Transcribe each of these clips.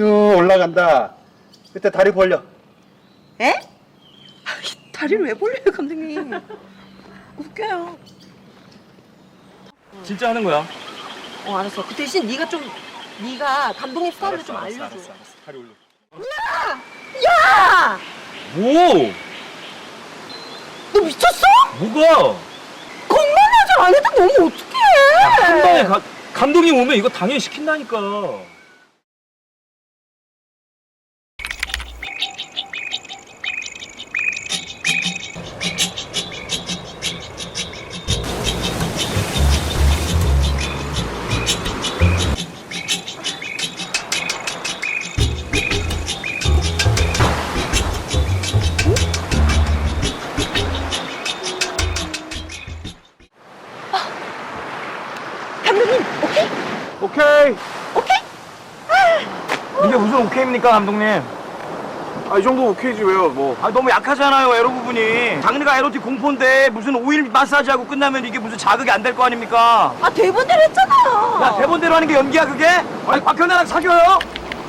쭉 올라간다. 그때 다리 벌려. 에? 아 이, 다리를 왜 벌려요, 감독님? 웃겨요. 진짜 하는 거야. 어, 알았어. 그 대신 네가 좀 네가 감독님 스타일을 좀 알려줘. 다리 올려. 야! 뭐? 너 미쳤어? 뭐가? 건강하지 안 해도 너무 어떡해? 한 방에 가, 감독님 오면 이거 당연히 시킨다니까. 오케이입니까, 감독님? 아, 이 정도 오케이지 왜요? 뭐. 아 너무 약하잖아요 에로 부분이. 장르가 에로틱 공포인데 무슨 오일 마사지하고 끝나면 이게 무슨 자극이 안 될 거 아닙니까? 아, 대본대로 했잖아요. 야 대본대로 하는 게 연기야 그게? 아니 박현아랑 사귀어요?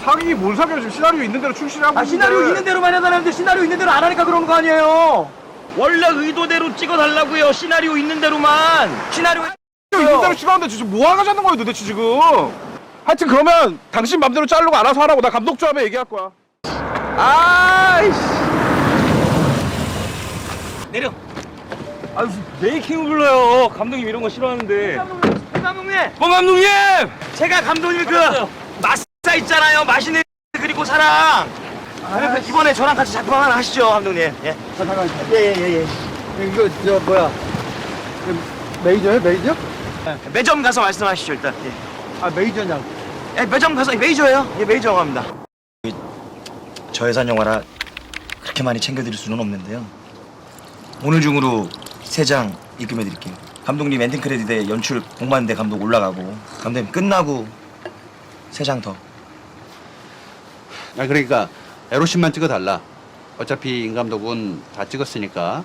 사귀기 뭘 사귀어 지금 시나리오 있는 대로 출시하고 아 시나리오 있는 대로만 해달라는데 시나리오 있는 대로 안 하니까 그러는 거 아니에요? 원래 의도대로 찍어달라고요 시나리오 있는 대로만 시나리오 있는 대로 찍었는데 지금 뭐 하자는 거예요 도대체 지금? 하여튼 그러면 당신 맘대로 자르고 알아서 하라고 나 감독 조합에 얘기할 거야. 아이씨. 내려 아 무슨 메이킹을 불러요 감독님 이런 거 싫어하는데 감독님 뽕 감독님 제가 감독님 그 마사 있잖아요 맛있는 그리고 사랑 아, 이번에 저랑 같이 작품 하나 하시죠 감독님 예. 잠깐. 예예예 예, 이거 저 뭐야? 메이저요 메이저? 매점 가서 말씀하시죠 일단 예. 아 메이저냐고. 예, 매점 가서 메이저예요 예 메이저 영화입니다 저 예산 영화라 그렇게 많이 챙겨드릴 수는 없는데요 오늘 중으로 세 장 입금해 드릴게요 감독님 엔딩 크레딧에 연출 공만대 감독 올라가고 감독님 끝나고 세 장 더 아 그러니까 에로신만 찍어달라. 어차피 임 감독은 다 찍었으니까.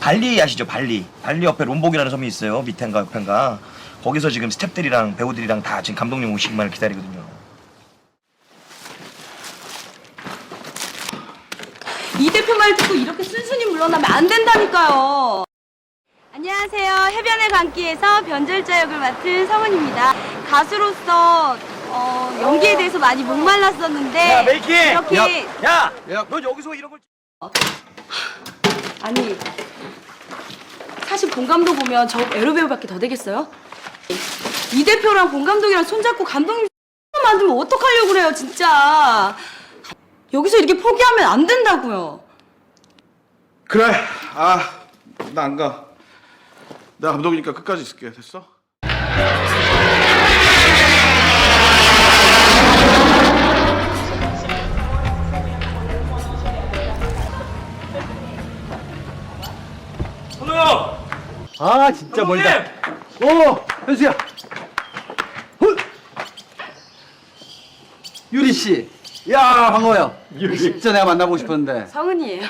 발리 아시죠 발리 발리 옆에 롬복이라는 섬이 있어요 밑엔가 옆엔가 거기서 지금 스탭들이랑 배우들이랑 다 지금 감독님 오시기만을 기다리거든요 이 대표 말 듣고 이렇게 순순히 물러나면 안 된다니까요. 안녕하세요. 해변의 강기에서 변절자 역을 맡은 성은입니다. 가수로서 어, 연기에 대해서 많이 목말랐었는데 야 메이킹 이렇게 야, 야. 너 여기서 이런 걸 아니 사실 본 감독 보면 저 에로 배우밖에 더 되겠어요? 이 대표랑 본 감독이랑 손잡고 감독님 만들면 어떡하려고 그래요 진짜 여기서 이렇게 포기하면 안 된다고요 그래. 아, 나 안 가. 나 감독이니까 끝까지 있을게. 됐어? 아 진짜 감독님! 오 현수야. 훗! 유리 씨. 야 반가워요. 유리. 진짜 내가 만나보고 싶었는데. 성은이에요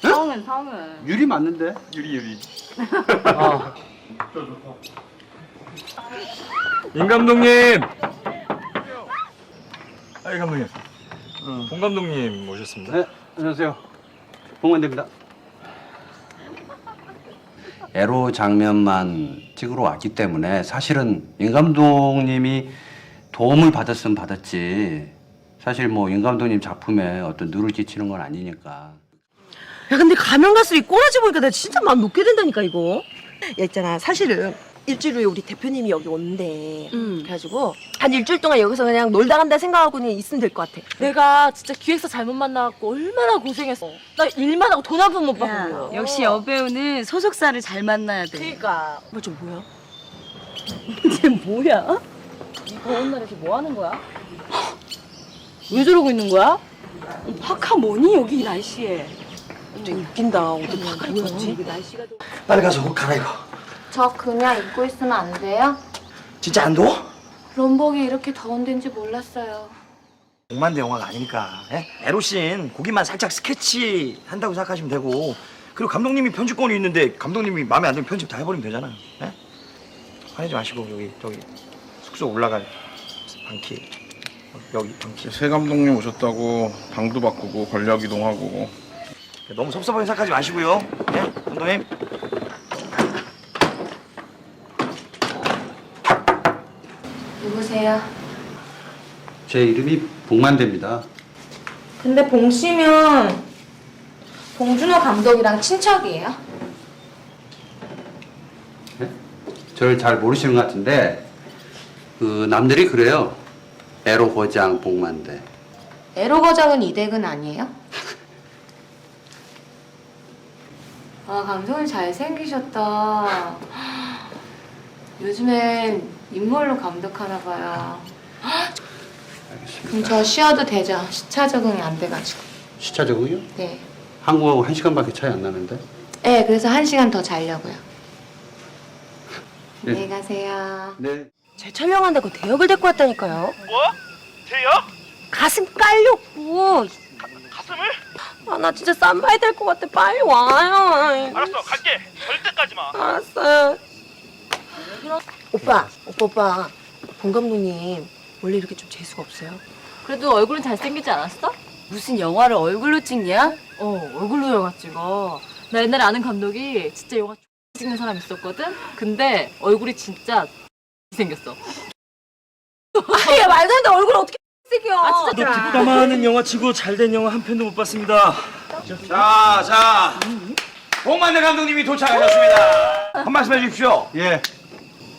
성은 성은 유리 맞는데? 유리 유리 아. 임 감독님 아이 감독님 봉 감독님 모셨습니다 네 안녕하세요. 봉원대입니다. 에로 장면만 찍으러 왔기 때문에 사실은 임 감독님이 도움을 받았으면 받았지. 사실 뭐 임 감독님 작품에 어떤 누를 끼치는 건 아니니까. 야 근데 가면 갈수록 이 꼬라지 보니까 내가 진짜 마음 놓게 된다니까 이거 야 있잖아 사실은 일주일 후에 우리 대표님이 여기 온대 음. 그래가지고 한 일주일 동안 여기서 그냥 놀다 간다 생각하고 그냥 있으면 될 것 같아 내가 진짜 기획사 잘못 만나갖고 얼마나 고생했어. 나 일만 하고 돈 한 푼 못 받고. 요 역시 여배우는 소속사를 잘 만나야 돼 그러니까 뭐저 뭐야? 쟤 뭐야? 이 더운 날에서 뭐 하는 거야? 왜 저러고 있는 거야? 파카 뭐니 여기 이 날씨에 되게 웃긴다 어떻게 파카를 입었지? 날씨가 좀 빨리 가서 옷 갈아입어 저 그냥 입고 있으면 안 돼요? 진짜 안 더워? 롬복이 이렇게 더운 데인지 몰랐어요. 공만대 영화가 아니니까 예? 에로씬 거기만 살짝 스케치 한다고 생각하시면 되고 그리고 감독님이 편집권이 있는데 감독님이 마음에 안 들면 편집 다 해버리면 되잖아요 예? 화내지 마시고 여기 저기 숙소 올라갈 방키 여기 새 감독님 오셨다고 방도 바꾸고 권력 이동하고 너무 섭섭하게 생각하지 마시고요. 예, 감독님. 누구세요? 제 이름이 복만대입니다. 근데 봉 씨면 봉준호 감독이랑 친척이에요? 네? 저를 잘 모르시는 것 같은데 그 남들이 그래요. 에로 거장 복만대. 에로 거장은 이댁은 아니에요? 아 감독님 잘생기셨다. 요즘엔 인물로 감독하나 봐요. 그럼 저 쉬어도 되죠? 시차 적응이 안 돼가지고. 시차 적응이요? 네. 한국하고 한 시간밖에 차이 안 나는데. 네, 그래서 한 시간 더 자려고요. 네. 안녕히 가세요. 네. 제 촬영한다고 대역을 데리고 왔다니까요. 뭐? 대역? 가슴 깔려고. 가슴을? 아, 나 진짜 쌈바이 될 것 같아. 빨리 와요. 알았어, 갈게. 절대 까지 마. 알았어요. 오빠, 오빠, 오빠. 본 감독님 원래 이렇게 좀 재수가 없어요? 그래도 얼굴은 잘생기지 않았어? 무슨 영화를 얼굴로 찍냐? 어 얼굴로 영화 찍어 나 옛날에 아는 감독이 진짜 영화 찍는 사람 있었거든? 근데 얼굴이 진짜 생겼어 야, 말도 안 돼. 얼굴 어떻게 생겨? 아, 진짜. 뒷담화하는 영화 치고 잘된 영화 한 편도 못 봤습니다. 자, 자. 홍만대 감독님이 도착하셨습니다. 한 말씀 해주십시오. 예.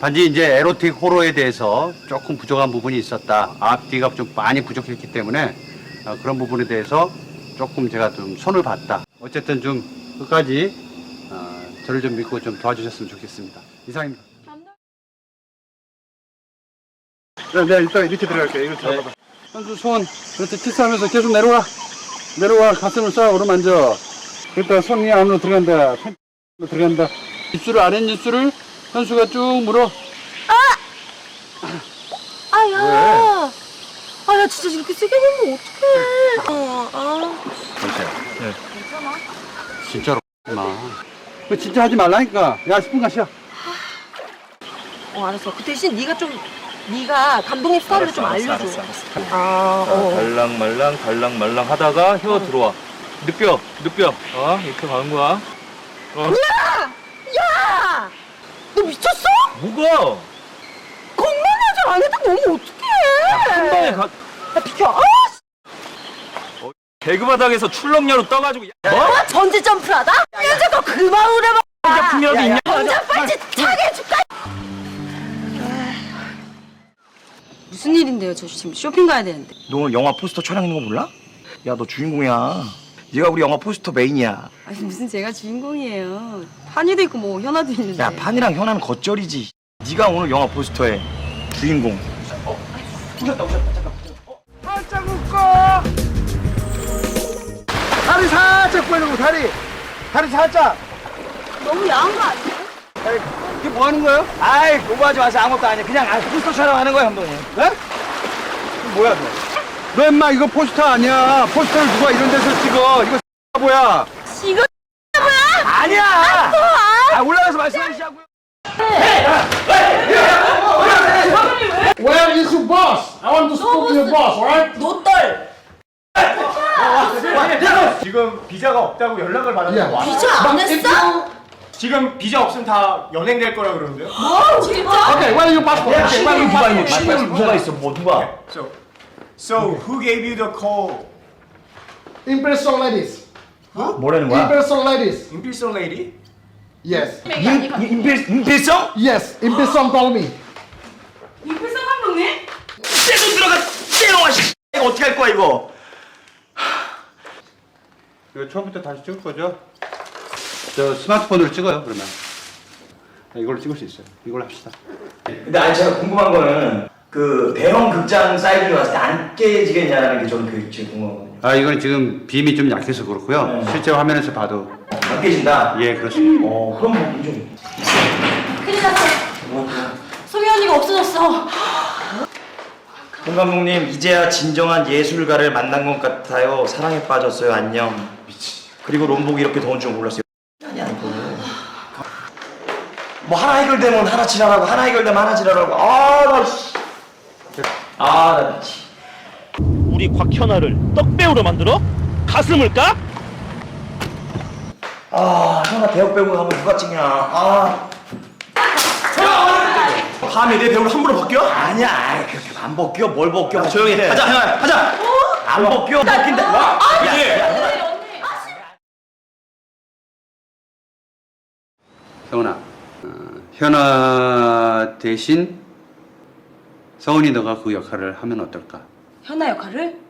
단지 이제 에로틱 호러에 대해서 조금 부족한 부분이 있었다. 앞뒤가 좀 많이 부족했기 때문에 어, 그런 부분에 대해서 조금 제가 좀 손을 봤다. 어쨌든 좀 끝까지 어, 저를 좀 믿고 좀 도와주셨으면 좋겠습니다. 이상입니다. 네, 네, 일단 밑에 들어갈게요. 이거 잡아봐. 선수 손 그렇게 키스하면서 계속 내려와. 내려와. 가슴을 싹 오르만져. 그랬다가 손이 안으로 들어간다. 팬 안으로 들어간다. 입술을 아랫 입술을 선수가 쭉 물어. 아야. 아, 야, 진짜 이렇게 세게 보면 어떡해. 어, 아. 진짜로 마. 그 진짜 하지 말라니까. 야, 10분간 쉬어. 어, 알았어. 그 대신 네가 좀, 네가 감독님 스타일을 좀 알려줘. 아, 어. 달랑말랑 달랑말랑 하다가 혀 들어와 느껴 느껴 어 이렇게 가는 거야 야! 너 미쳤어? 뭐가 건강하지 안 해도 너무 어떡해. 한 방에 가 야, 비켜. 아, 개그 바닥에서 출렁녀로 떠가지고 야, 뭐? 전지 점프하다? 야, 잠깐 그만 오래봐. 작품이라도 있냐 혼자 빨리 차게 해줄까? 무슨 일인데요? 저 지금 쇼핑 가야 되는데. 너 오늘 영화 포스터 촬영하는 거 몰라? 야, 너 주인공이야. 네가 우리 영화 포스터 메인이야. 아니 무슨 제가 주인공이에요. 판이도 있고 뭐 현아도 있는데. 야, 판이랑 현아는 겉절이지. 네가 오늘 영화 포스터의 주인공. 살짝 웃고 다리 살짝 벌리고 다리 다리 살짝 너무 야한 거 아니에요? 이게 뭐 하는 거예요? 아이, 공부하지 마세요. 아무것도 아니야. 그냥 아, 포스터 촬영하는 거야, 감독님. 네? 뭐야 너? 너 임마 이거 포스터 아니야 포스터를 누가 이런 데서 찍어 이거 뭐야 이거 아니야! 아, 올라가서 말씀하시자고요. Where is your boss? I want to speak to your boss, alright? 지금 비자가 없다고 연락을 받았는데 Yeah. 비자 안 했어? 지금 비자 없으면 다 연행될 거라 그러는데요. Okay, where is your passport? 야, Okay, where is your passport? 누가 있어, 뭐, 누가? So, so who gave you the call? Impressor ladies. 뭐라는 거야? Impressor ladies. 임필성 레이디? Yes. 임, 임필, 임필성? Yes, Impressor told me. 이필성 감독님? 떼돈 들어가, 떼영아, 씨. 이거 어떻게 할 거야, 이거? 이거 처음부터 다시 찍을 거죠? 저 스마트폰으로 찍어요, 그러면. 네, 이걸로 찍을 수 있어요. 이걸로 합시다. 근데 아니, 제가 궁금한 거는 그 대형 극장 사이즈로 봤을 때 안 깨지겠냐라는 게 저는 그게 제일 궁금하거든요. 아, 이건 지금 빔이 좀 약해서 그렇고요. 네. 실제 화면에서 봐도 안 깨진다? 예, 그렇습니다. 어, 그럼 뭐 좀. 큰일 났어. 소미 언니가 없어졌어. 홍 감독님 이제야 진정한 예술가를 만난 것 같아요. 사랑에 빠졌어요. 안녕. 그리고 롬복이 이렇게 더운 줄 몰랐어요. 아니 아니고. 뭐 하나 해결되면 하나 지랄하고 하나 해결되면 하나 지랄하고. 아 나. 씨. 아 나. 미치. 우리 곽현아를 떡배우로 만들어? 가슴을 까? 아, 형아 대역 배우 하면 누가 찍냐? 아. 밤에 내 배우를 함부로 벗겨? 아니야, 아이, 그렇게 안 벗겨, 뭘 벗겨? 조용히 해. 가자, 형아, 가자. 안 벗겨, 벗긴다. 와, 서훈아, 어, 현아 대신 서훈이 너가 그 역할을 하면 어떨까? 현아 역할을?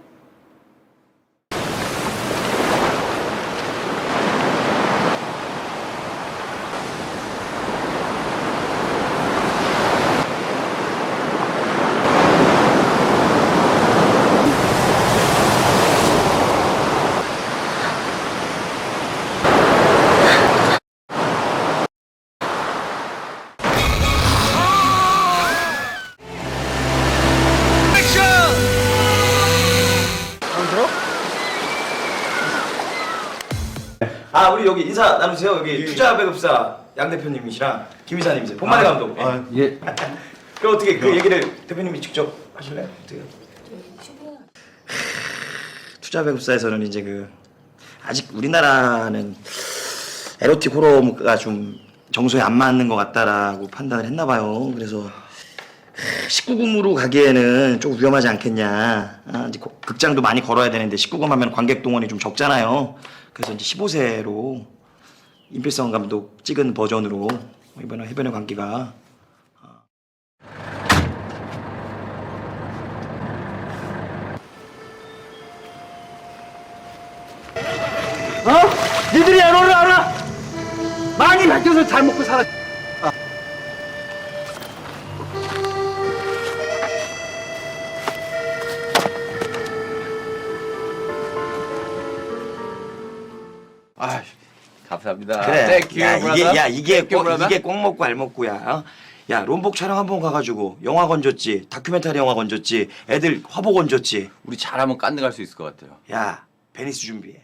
아, 우리 여기 인사 나누세요. 여기 투자 배급사 양 대표님이시랑 김 이사님이세요. 본만의 감독. 아, 예. 그 어떻게 그 얘기를 대표님이 직접 하실래요? 어떻게? 투자 배급사에서는 이제 그 아직 우리나라는 에로틱 호러가 좀 정서에 안 맞는 것 같다라고 판단을 했나 봐요. 그래서 19금으로 가기에는 좀 위험하지 않겠냐. 아, 이제 고- 극장도 많이 걸어야 되는데 19금 하면 관객 동원이 좀 적잖아요. 그래서 이제 15세로 임필성 감독 찍은 버전으로 이번에 해변의 관계가 어? 니들이 에로를 알아? 많이 밝혀서 잘 먹고 살아. 아, 감사합니다. 그래. Thank you, 야, 이게. 야 이게 Thank you, 꼭 brother. 이게 꼭 먹고 알 먹고야. 어? 야 롬복 촬영 한 번 가가지고 영화 건졌지, 다큐멘터리 영화 건졌지, 애들 화보 건졌지. 우리 잘하면 깐느 갈수 있을 것 같아요. 야 베니스 준비해.